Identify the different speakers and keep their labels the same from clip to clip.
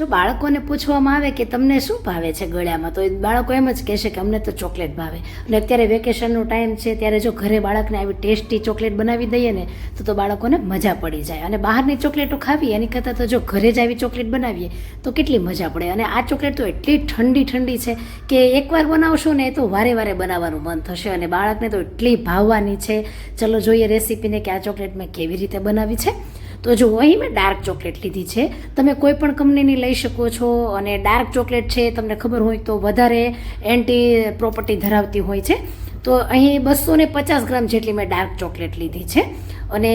Speaker 1: જો બાળકોને પૂછવામાં આવે કે તમને શું ભાવે છે ગળ્યામાં, તો એ બાળકો એમ જ કહેશે કે અમને તો ચોકલેટ ભાવે. અને અત્યારે વેકેશનનો ટાઈમ છે, ત્યારે જો ઘરે બાળકને આવી ટેસ્ટી ચોકલેટ બનાવી દઈએ ને, તો તો બાળકોને મજા પડી જાય. અને બહારની ચોકલેટો ખાવી, એની કરતાં તો જો ઘરે જ આવી ચોકલેટ બનાવીએ, તો કેટલી મજા પડે. અને આ ચોકલેટ તો એટલી ઠંડી ઠંડી છે કે એકવાર બનાવશો ને તો વારે વારે બનાવવાનું મન થશે. અને બાળકને તો એટલી ભાવવાની છે. ચલો જોઈએ રેસીપીને કે આ ચોકલેટ મેં કેવી રીતે બનાવી છે. તો જો અહીં મેં ડાર્ક ચોકલેટ લીધી છે, તમે કોઈ પણ કંપનીની લઈ શકો છો અને ડાર્ક ચોકલેટ છે, તમને ખબર હોય તો વધારે એન્ટી પ્રોપર્ટી ધરાવતી હોય છે. તો અહીં બસો ને પચાસ ગ્રામ જેટલી મેં ડાર્ક ચોકલેટ લીધી છે. અને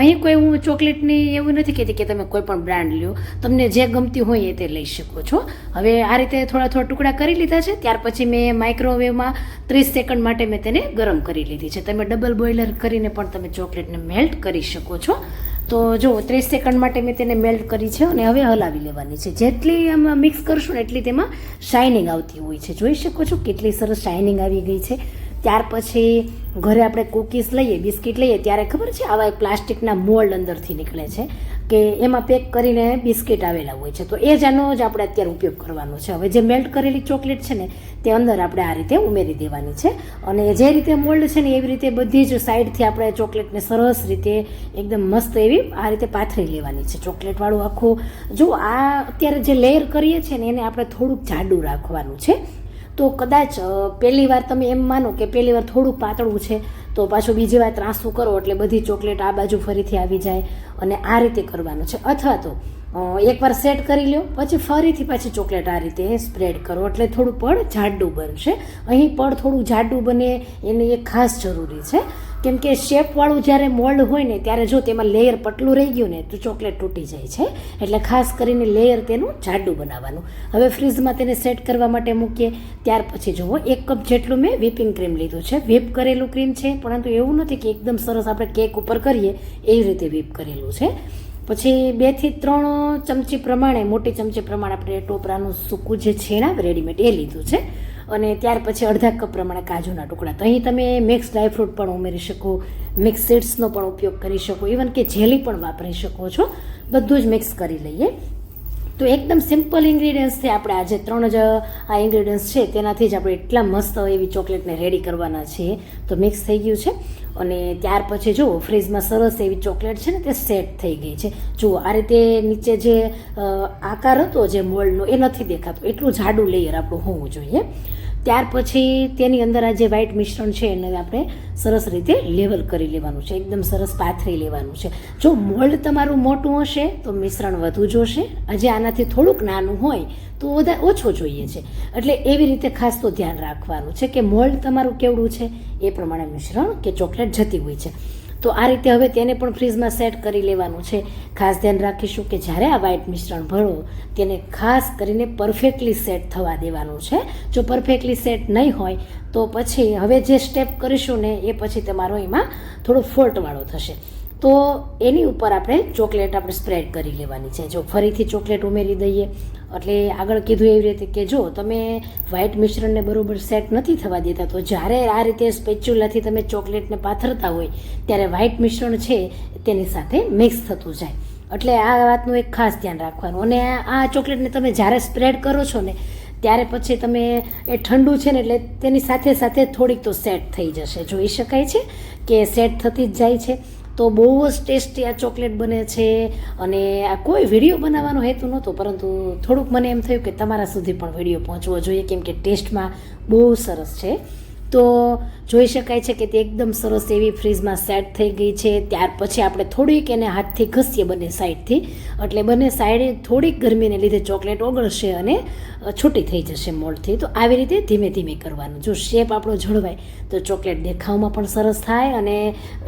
Speaker 1: અહીં કોઈ હું ચોકલેટની એવું નથી કહેતી કે તમે કોઈ પણ બ્રાન્ડ લ્યો. તમને જે ગમતી હોય એ તે લઈ શકો છો. હવે આ રીતે થોડા થોડા ટુકડા કરી લીધા છે, ત્યાર પછી મેં માઇક્રોવેવમાં ત્રીસ સેકન્ડ માટે મેં તેને ગરમ કરી લીધી છે. તમે ડબલ બોઇલર કરીને પણ તમે ચોકલેટને મેલ્ટ કરી શકો છો. તો જો, ત્રીસ સેકન્ડ માટે મેં તેને મેલ્ટ કરી છે અને હવે હલાવી લેવાની છે. જેટલી આમાં મિક્સ કરશું ને એટલી તેમાં શાઇનિંગ આવતી હોય છે. જોઈ શકો છો કેટલી સરસ શાઇનિંગ આવી ગઈ છે. ત્યાર પછી ઘરે આપણે કૂકીઝ લઈએ, બિસ્કિટ લઈએ, ત્યારે ખબર છે આવા પ્લાસ્ટિકના મોલ્ડ અંદરથી નીકળે છે કે એમાં પેક કરીને બિસ્કિટ આવેલા હોય છે. તો એ જ આનો જ આપણે અત્યારે ઉપયોગ કરવાનો છે. હવે જે મેલ્ટ કરેલી ચોકલેટ છે ને તે અંદર આપણે આ રીતે ઉમેરી દેવાની છે. અને જે રીતે મોલ્ડ છે ને એવી રીતે બધી જ સાઈડથી આપણે ચોકલેટને સરસ રીતે એકદમ મસ્ત એવી આ રીતે પાથરી લેવાની છે. ચોકલેટવાળું આખું જો આ અત્યારે જે લેયર કરીએ છીએ ને એને આપણે થોડુંક જાડું રાખવાનું છે. તો કદાચ પહેલી વાર તમે એમ માનો કે પહેલી વાર થોડુંક પાતળું છે તો પાછું બીજી વાર ત્રાંસું કરો એટલે બધી ચોકલેટ આ બાજુ ફરીથી આવી જાય અને આ રીતે કરવાનું છે. અથવા તો એકવાર સેટ કરી લો પછી ફરીથી પાછી ચોકલેટ આ રીતે સ્પ્રેડ કરો. એટલે થોડું પડ જાડું બનશે. અહીં પડ થોડું જાડું બને, એની એક ખાસ જરૂરી છે. કેમ કે શેપવાળું જ્યારે મોલ્ડ હોય ને, ત્યારે જો તેમાં લેયર પટલું રહી ગયું ને, તો ચોકલેટ તૂટી જાય છે. એટલે ખાસ કરીને લેયર તેનું જાડું બનાવવાનું. હવે ફ્રીઝમાં તેને સેટ કરવા માટે મૂકીએ. ત્યાર પછી જુઓ, એક કપ જેટલું મેં વિપિંગ ક્રીમ લીધું છે. વિપ કરેલું ક્રીમ છે, પરંતુ એવું નથી કે એકદમ સરસ આપણે કેક ઉપર કરીએ, એવી રીતે વિપ કરેલું છે. પછી બેથી ત્રણ ચમચી પ્રમાણે, મોટી ચમચી પ્રમાણે આપણે ટોપરાનું સૂકું જે છેણા રેડીમેડ એ લીધું છે. અને ત્યાર પછી અડધા કપ પ્રમાણે કાજુના ટુકડા. તો અહીં તમે મિક્સ ડ્રાયફ્રૂટ પણ ઉમેરી શકો મિક્સ સીડ્સનો પણ ઉપયોગ કરી શકો ઇવન કે જેલી પણ વાપરી શકો છો. બધું જ મિક્સ કરી લઈએ. તો એકદમ સિમ્પલ ઇન્ગ્રીડિયન્ટ્સથી આપણે આજે ત્રણ જ આ ઇન્ગ્રીડિયન્ટ્સ છે. તેનાથી જ આપણે એટલા મસ્ત એવી ચોકલેટને રેડી કરવાના છીએ. તો મિક્સ થઈ ગયું છે. અને ત્યાર પછી જુઓ ફ્રીજમાં સરસ એવી ચોકલેટ છે ને તે સેટ થઈ ગઈ છે. જુઓ આ રીતે નીચે જે આકાર હતો જે મોલ્ડનો એ નથી દેખાતો. એટલું જાડું લેયર આપણું હોવું જોઈએ. ત્યાર પછી તેની અંદર આ જે વ્હાઇટ મિશ્રણ છે એને આપણે સરસ રીતે લેવલ કરી લેવાનું છે. એકદમ સરસ પાથરી લેવાનું છે. જો મોલ્ડ તમારું મોટું હશે તો મિશ્રણ વધુ જોશે. હજી આનાથી થોડુંક નાનું હોય તો ઓછો જોઈએ છે. એટલે એવી રીતે ખાસ તો ધ્યાન રાખવાનું છે કે મોલ્ડ તમારું કેવડું છે? એ પ્રમાણે મિશ્રણ કે ચોકલેટ જતી હોય છે. તો આ રીતે હવે તેને પણ ફ્રીજમાં સેટ કરી લેવાનું છે. ખાસ ધ્યાન રાખીશું કે જ્યારે આ વ્હાઇટ મિશ્રણ ભરો તેને ખાસ કરીને પરફેક્ટલી સેટ થવા દેવાનું છે. જો પરફેક્ટલી સેટ નહીં હોય, તો પછી હવે જે સ્ટેપ કરીશું ને, એ પછી તમારો એમાં થોડો ફોલ્ટવાળો થશે. તો એની ઉપર આપણે ચોકલેટ આપણે સ્પ્રેડ કરી લેવાની છે. જો ફરીથી ચોકલેટ ઉમેરી દઈએ, એટલે આગળ કીધું એવી રીતે કે જો તમે વ્હાઇટ મિશ્રણને બરાબર સેટ નથી થવા દેતા, તો જ્યારે આ રીતે સ્પેચ્યુલાથી તમે ચોકલેટને પાથરતા હોય, ત્યારે વ્હાઇટ મિશ્રણ છે તેની સાથે મિક્સ થતું જાય. એટલે આ વાતનું એક ખાસ ધ્યાન રાખવાનું. અને આ ચોકલેટને તમે જ્યારે સ્પ્રેડ કરો છો ને, ત્યારે પછી તમે એ ઠંડુ છે ને, એટલે તેની સાથે સાથે થોડીક તો સેટ થઈ જશે. જોઈ શકાય છે કે સેટ થતી જ જાય છે? તો બહુ જ ટેસ્ટી આ ચોકલેટ બને છે અને આ કોઈ વીડિયો બનાવવાનો હેતુ નહોતો, પરંતુ થોડુંક મને એમ થયું કે તમારા સુધી પણ વીડિયો પહોંચવો જોઈએ, કેમ કે ટેસ્ટમાં બહુ સરસ છે. તો જોઈ શકાય છે કે તે એકદમ સરસ એવી ફ્રીજમાં સેટ થઈ ગઈ છે. ત્યાર પછી આપણે થોડીક એને હાથથી ઘસીએ બંને સાઈડથી. એટલે બંને સાઈડે થોડીક ગરમીને લીધે ચોકલેટ ઓગળશે અને છૂટી થઈ જશે મોલથી તો આવી રીતે ધીમે ધીમે કરવાનું. જો શેપ આપણો જળવાય, તો ચોકલેટ દેખાવમાં પણ સરસ થાય અને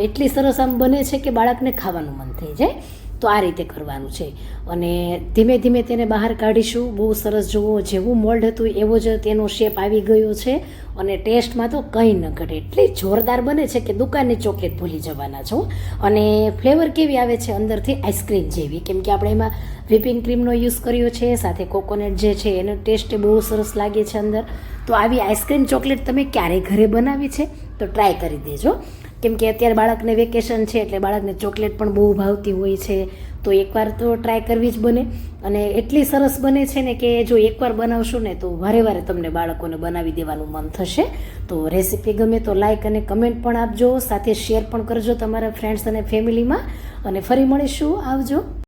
Speaker 1: એટલી સરસ આમ બને છે કે બાળકને ખાવાનું મન થઈ જાય. તો આ રીતે કરવાનું છે. અને ધીમે ધીમે તેને બહાર કાઢીશું. બહુ સરસ જુઓ, જેવું મોલ્ડ હતું એવો જ તેનો શેપ આવી ગયો છે. અને ટેસ્ટમાં તો કંઈ ન ઘટે. એટલી જોરદાર બને છે કે દુકાનની ચોકલેટ ભૂલી જવાના છો. અને ફ્લેવર કેવી આવે છે? અંદરથી આઈસ્ક્રીમ જેવી. કેમ કે આપણે એમાં વ્હીપિંગ ક્રીમનો યુઝ કર્યો છે, સાથે કોકોનટ જે છે, એનો ટેસ્ટ બહુ સરસ લાગે છે અંદર. તો આવી આઈસ્ક્રીમ ચોકલેટ તમે ક્યારેય ઘરે બનાવી છે? તો ટ્રાય કરી દેજો. કેમ કે અત્યારે બાળકને વેકેશન છે એટલે બાળકને ચોકલેટ પણ બહુ ભાવતી હોય છે. તો એકવાર તો ટ્રાય કરવી જ બને. અને એટલી સરસ બને છે ને કે જો એકવાર બનાવશો ને તો વારે વારે તમને બાળકોને બનાવી દેવાનું મન થશે. તો રેસીપી ગમે તો લાઇક અને કમેન્ટ પણ આપજો. સાથે શેર પણ કરજો તમારા ફ્રેન્ડ્સ અને ફેમિલીમાં અને ફરી મળીશું. આવજો.